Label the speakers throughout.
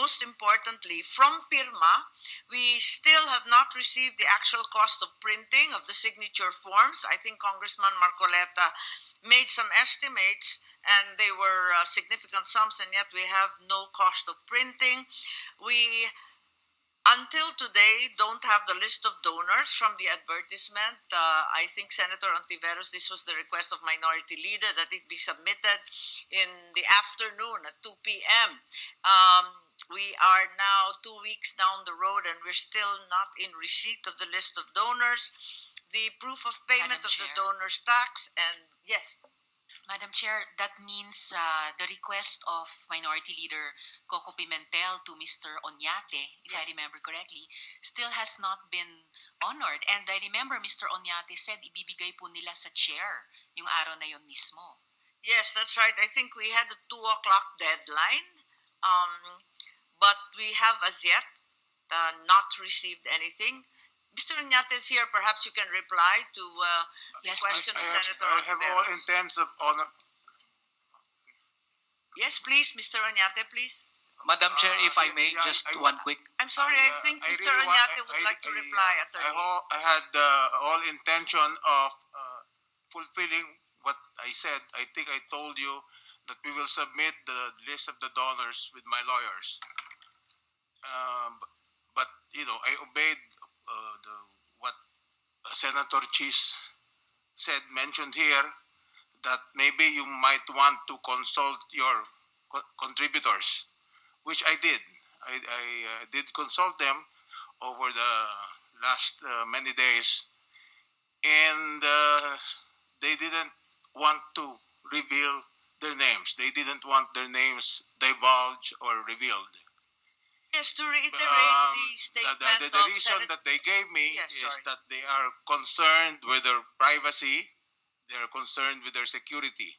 Speaker 1: most importantly, from PIRMA, we still have not received the actual cost of printing of the signature forms. I think Congressman Marcoleta made some estimates and they were uh, significant sums, and yet we have no cost of printing. We until today don't have the list of donors from the advertisement. Uh, I think Senator Antiveros, this was the request of Minority Leader that it be submitted in the afternoon at 2 p.m. Um, we are now two weeks down the road and we're still not in receipt of the list of donors. The proof of payment
Speaker 2: Madam
Speaker 1: of the
Speaker 2: Chair.
Speaker 1: donor's tax and yes,
Speaker 2: Madam Chair, that means uh, the request of Minority Leader Coco Pimentel to Mr. Onyate, if I
Speaker 1: Yes.
Speaker 2: remember correctly, still has not been honored. And I remember Mr. Onyate said ibibigay po nila sa chair yung araw na yon mismo.
Speaker 1: Yes, that's right. I think we had a two o'clock deadline, um, but we have as yet uh, not received anything. Mr. Oñate is here. Perhaps you can reply to uh, the
Speaker 2: Yes,
Speaker 1: question
Speaker 3: I
Speaker 1: of
Speaker 3: have,
Speaker 1: Senator
Speaker 3: I have all
Speaker 1: Ontiveros.
Speaker 3: intents of honor.
Speaker 1: Yes, please, Mr. Oñate, please.
Speaker 4: Madam Chair,
Speaker 3: Uh,
Speaker 4: if I may,
Speaker 3: yeah,
Speaker 4: just
Speaker 3: I-
Speaker 4: one quick.
Speaker 1: I'm sorry. I,
Speaker 3: uh,
Speaker 1: think
Speaker 3: I
Speaker 1: Mr.
Speaker 3: really want-
Speaker 1: Oñate
Speaker 3: I-
Speaker 1: would
Speaker 3: I-
Speaker 1: like to
Speaker 3: I,
Speaker 1: reply,
Speaker 3: uh,
Speaker 1: Attorney.
Speaker 3: I, ho- I had uh, all intention of uh, fulfilling what I said. I think I told you that we will submit the list of the donors with my lawyers. Um, but you know, I obeyed uh, the what Senator Cheese said mentioned here that maybe you might want to consult your co- contributors, which I did. I, I uh, did consult them over the last uh, many days, and uh, they didn't want to reveal their names. They didn't want their names divulged or revealed.
Speaker 1: Yes, to reiterate
Speaker 3: Um,
Speaker 1: the statement
Speaker 3: the, the, the reason that they gave me
Speaker 1: Yes,
Speaker 3: is
Speaker 1: sorry.
Speaker 3: that they are concerned with their privacy. They are concerned with their security.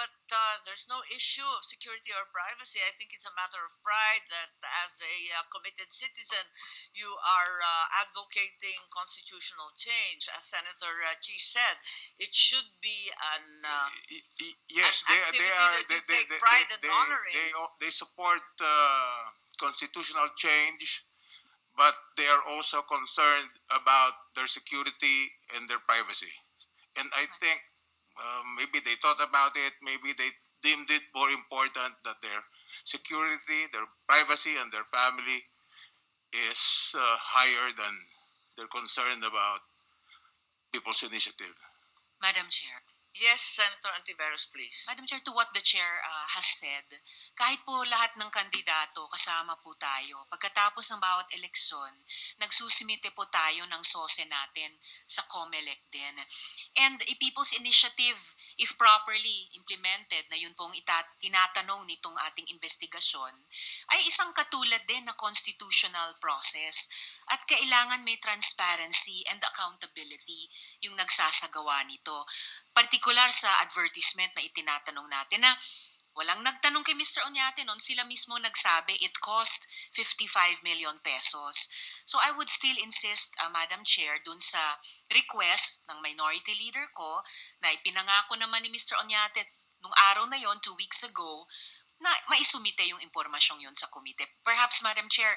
Speaker 1: But uh, there's no issue of security or privacy. I think it's a matter of pride that, as a uh, committed citizen, you are uh, advocating constitutional change. As Senator uh, Chi said, it should be an. Uh,
Speaker 3: yes,
Speaker 1: an
Speaker 3: they, they are. They, they, they, they,
Speaker 1: honoring.
Speaker 3: They, al- they support uh, constitutional change, but they are also concerned about their security and their privacy. And I think um, maybe they thought about it. Maybe they deemed it more important that their security, their privacy, and their family is uh, higher than their concern about people's initiative.
Speaker 2: Madam Chair.
Speaker 1: Yes, Senator Antiveros, please.
Speaker 2: Madam Chair, to what the Chair uh, has said, kahit po lahat ng kandidato kasama po tayo, pagkatapos ng bawat eleksyon, nagsusumite po tayo ng sose natin sa COMELEC din. And a people's initiative, if properly implemented, na yun pong ita- tinatanong nitong ating investigasyon, ay isang katulad din na constitutional process at kailangan may transparency and accountability yung nagsasagawa nito. Partikular sa advertisement na itinatanong natin na walang nagtanong kay Mr. Onyate noon, sila mismo nagsabi it cost 55 million pesos. So I would still insist, uh, Madam Chair, dun sa request ng minority leader ko na ipinangako naman ni Mr. Onyate nung araw na yon two weeks ago, na maisumite yung impormasyong yun sa komite. Perhaps, Madam Chair,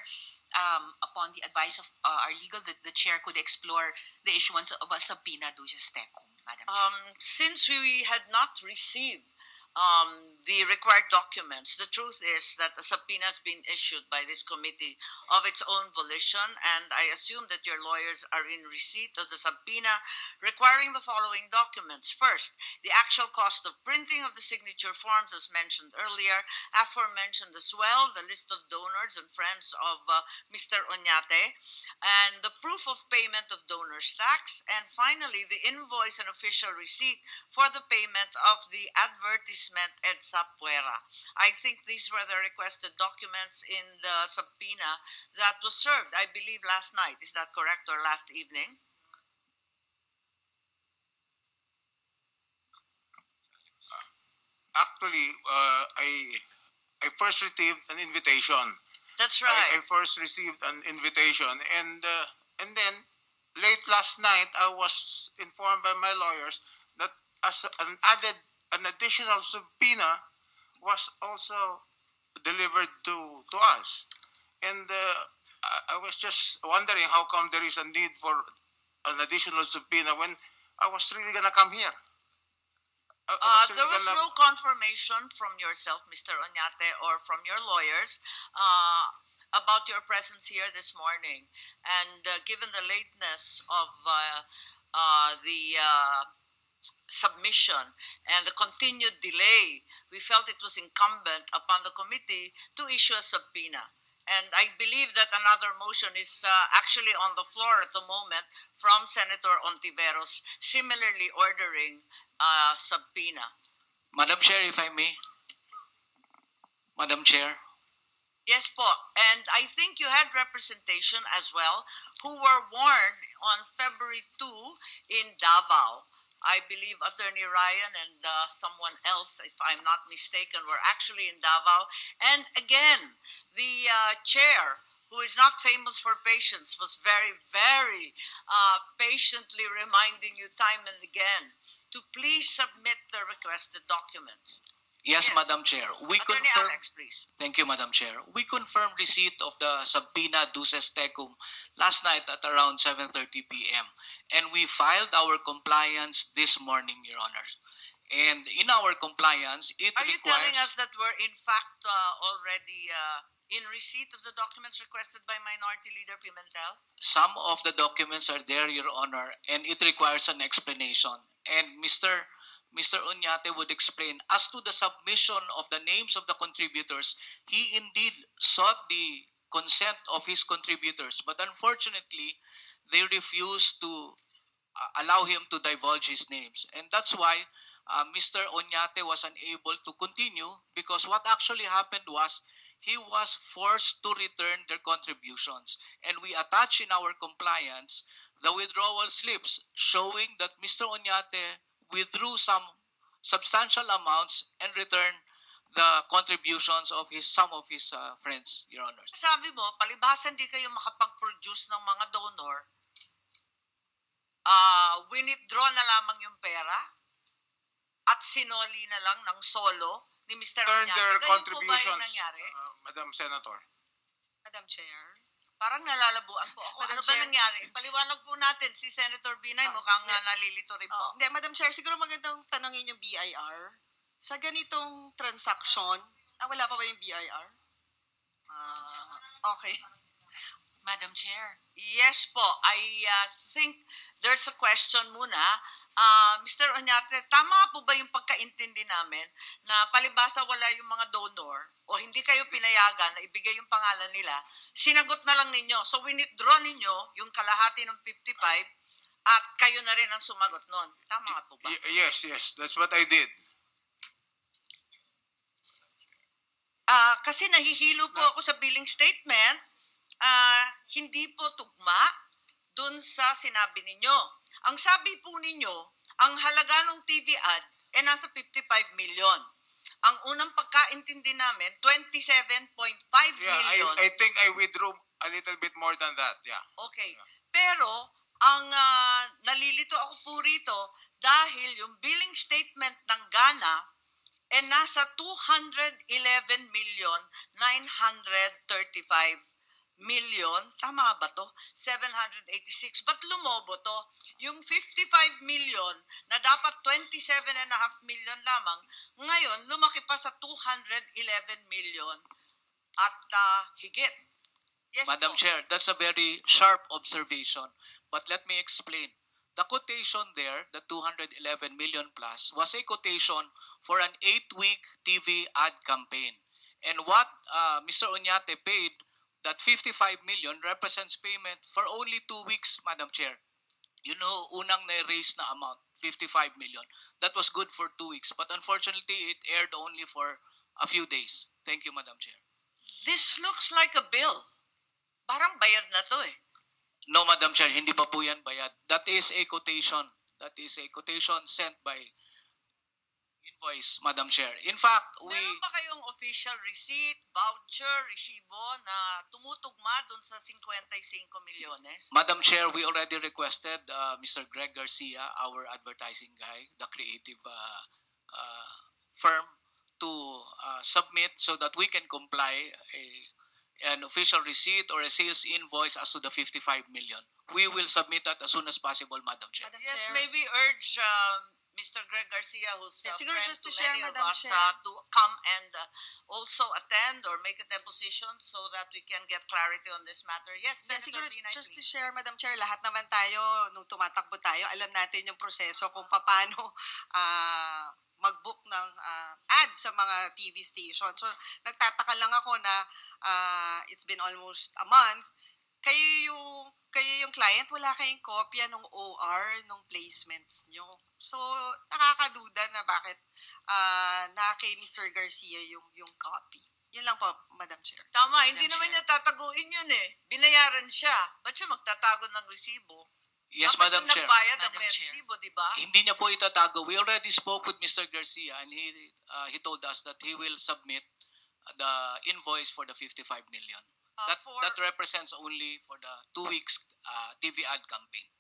Speaker 2: um, upon the advice of uh, our legal, the, the chair could explore the issuance of a subpoena tecum, Madam Chair.
Speaker 1: Um, since we had not received um, the required documents, the truth is that a subpoena has been issued by this committee of its own volition, and I assume that your lawyers are in receipt of the subpoena requiring the following documents. First, the actual cost of printing of the signature forms, as mentioned earlier, aforementioned as well, the list of donors and friends of uh, Mr. Oñate, and the proof of payment of donors' tax, and finally, the invoice and official receipt for the payment of the advertisement et Puera. I think these were the requested documents in the subpoena that was served, I believe, last night. Is that correct, or last evening?
Speaker 3: Actually, uh, I I first received an invitation.
Speaker 1: That's
Speaker 3: I, I first received an invitation, and uh, and then late last night I was informed by my lawyers that as an added an additional subpoena was also delivered to to us. And uh, I, I was just wondering how come there is a need for an additional subpoena when I was really gonna come here. I- I
Speaker 1: Uh, there was
Speaker 3: gonna-
Speaker 1: no confirmation from yourself, Mr. Oñate, or from your lawyers uh, about your presence here this morning. And uh, given the lateness of uh, uh, the uh, submission and the continued delay, we felt it was incumbent upon the committee to issue a subpoena. And I believe that another motion is uh, actually on the floor at the moment from Senator Ontiveros, similarly ordering uh, subpoena.
Speaker 4: Madam Chair, if I may. Madam Chair,
Speaker 1: Yes po. And I think you had representation as well who were warned on February 2 in Davao. I believe Attorney Ryan and uh, someone else, if I'm not mistaken, were actually in Davao. And again, the uh, chair, who is not famous for patience, was very, very uh, patiently reminding you time and again to please submit the requested documents.
Speaker 4: yes,
Speaker 1: Yes.
Speaker 4: Madam Chair, we
Speaker 1: Attorney
Speaker 4: confirm.
Speaker 1: Alex, please.
Speaker 4: Thank you, Madam Chair. We confirmed receipt of the subpoena duces tecum last night at around 7:30 p.m. and we filed our compliance this morning, Your Honors. And in our compliance, it
Speaker 1: Are you
Speaker 4: requires
Speaker 1: telling us that we're in fact uh, already uh, in receipt of the documents requested by Minority Leader Pimentel?
Speaker 4: some of the documents are there, Your Honor, and it requires an explanation. And Mr. Mr. Unyate would explain as to the submission of the names of the contributors, he indeed sought the consent of his contributors, but unfortunately, they refused to uh, allow him to divulge his names. And that's why uh, Mr. Onyate was unable to continue because what actually happened was he was forced to return their contributions. And we attach in our compliance the withdrawal slips showing that Mr. Onyate withdrew some substantial amounts and returned the contributions of his some of his uh, friends, Your Honors.
Speaker 1: Sabi mo, palibhasa hindi kayo makapag-produce ng mga donor, uh, withdraw na lamang yung pera at sinoli na lang ng solo ni Mr.
Speaker 3: Turn
Speaker 1: Oñate.
Speaker 3: their
Speaker 1: Ganyan po ba yung
Speaker 3: contributions,
Speaker 1: nangyari?
Speaker 3: uh, Madam Senator.
Speaker 5: Madam Chair.
Speaker 1: Parang nalalabuan po ako.
Speaker 5: Madam
Speaker 1: ano ba
Speaker 5: Chair.
Speaker 1: nangyari? Paliwanag po natin si Senator Binay.
Speaker 5: Ah,
Speaker 1: mukhang uh, nalilito rin po.
Speaker 5: Oh, hindi, Madam Chair, siguro magandang tanongin yung BIR. Sa ganitong transaction, ah, wala pa ba yung BIR? Ah, okay.
Speaker 2: Madam Chair.
Speaker 1: Yes po, I uh, think there's a question muna. Uh, Mr. Oñate, tama po ba yung pagkaintindi namin na palibasa wala yung mga donor o hindi kayo pinayagan na ibigay yung pangalan nila, sinagot na lang ninyo. So withdraw ninyo yung kalahati ng 55 at kayo na rin ang sumagot nun. Tama nga po ba?
Speaker 3: Y- yes, yes, that's what I did.
Speaker 1: Ah, kasi nahihilo po ako sa billing statement. Ah, hindi po tugma dun sa sinabi ninyo. Ang sabi po ninyo, ang halaga ng TV ad ay nasa 55 million. Ang unang pagkaintindi namin, 27.5
Speaker 3: Yeah, I,
Speaker 1: million.
Speaker 3: I think I withdrew a little bit more than that. Yeah.
Speaker 1: Okay. Pero, ang ah, nalilito ako po rito dahil yung billing statement ng Ghana ay nasa 211 million 935 million, tama ba to? 786. Ba't lumobo to? Yung 55 million na dapat 27 and a half million lamang, ngayon lumaki pa sa 211 million at ah, higit. Yes
Speaker 4: Madam
Speaker 1: po.
Speaker 4: Chair, that's a very sharp observation. But let me explain. The quotation there, the 211 million plus, was a quotation for an eight-week TV ad campaign. And what uh, Mr. Oñate paid, that 55 million represents payment for only two weeks, Madam Chair. You know, unang na-raise na amount, 55 million. That was good for two weeks. But unfortunately, it aired only for a few days. Thank you, Madam Chair.
Speaker 1: This looks like a bill. Parang bayad na to eh.
Speaker 4: No, Madam Chair, hindi pa po yan bayad. That is a quotation. That is a quotation sent by invoice, Madam Chair. In fact, we
Speaker 1: Meron ba kayong official receipt, voucher, resibo na tumutugma dun sa 55 milyones?
Speaker 4: Madam Chair, we already requested uh, Mr. Greg Garcia, our advertising guy, the creative uh, uh, firm, to uh, submit so that we can comply a, an official receipt or a sales invoice as to the 55 million. We will submit that as soon as possible, Madam Chair.
Speaker 5: Madam
Speaker 1: Yes,
Speaker 5: Chair.
Speaker 1: maybe urge um, Mr. Greg Garcia, who's a
Speaker 5: siguro
Speaker 1: friend
Speaker 5: just
Speaker 1: to
Speaker 5: to share,
Speaker 1: many of
Speaker 5: Madam
Speaker 1: us,
Speaker 5: Chair.
Speaker 1: uh, to come and uh, also attend or make a deposition so that we can get clarity on this matter. Yes,
Speaker 5: Yeah,
Speaker 1: Senator
Speaker 5: siguro
Speaker 1: Binay,
Speaker 5: just to
Speaker 1: please.
Speaker 5: share, Madam Chair, lahat naman tayo, nung tumatakbo tayo, alam natin yung proseso kung paano ah, mag-book ng ah, ad sa mga TV station. So, nagtataka lang ako na ah, it's been almost a month, kayo yung kayo yung client, wala kayong kopya ng OR, ng placements nyo. So, nakakaduda na bakit ah, na kay Mr. Garcia yung, yung copy. Yun lang po, Madam Chair.
Speaker 1: Tama,
Speaker 2: Madam
Speaker 1: hindi naman
Speaker 2: Chair.
Speaker 1: niya tataguin yun eh. Binayaran siya. Ba't siya magtatago ng resibo?
Speaker 4: Yes,
Speaker 1: Dapat
Speaker 4: Madam
Speaker 1: yung
Speaker 4: Chair.
Speaker 1: nagbayad ang
Speaker 2: Madam Chair.
Speaker 1: resibo, di ba?
Speaker 4: Hindi niya po itatago. We already spoke with Mr. Garcia and he uh, he told us that he will submit the invoice for the 55 million.
Speaker 1: Uh,
Speaker 4: that
Speaker 1: for-
Speaker 4: that represents only for the two weeks uh, TV ad campaign.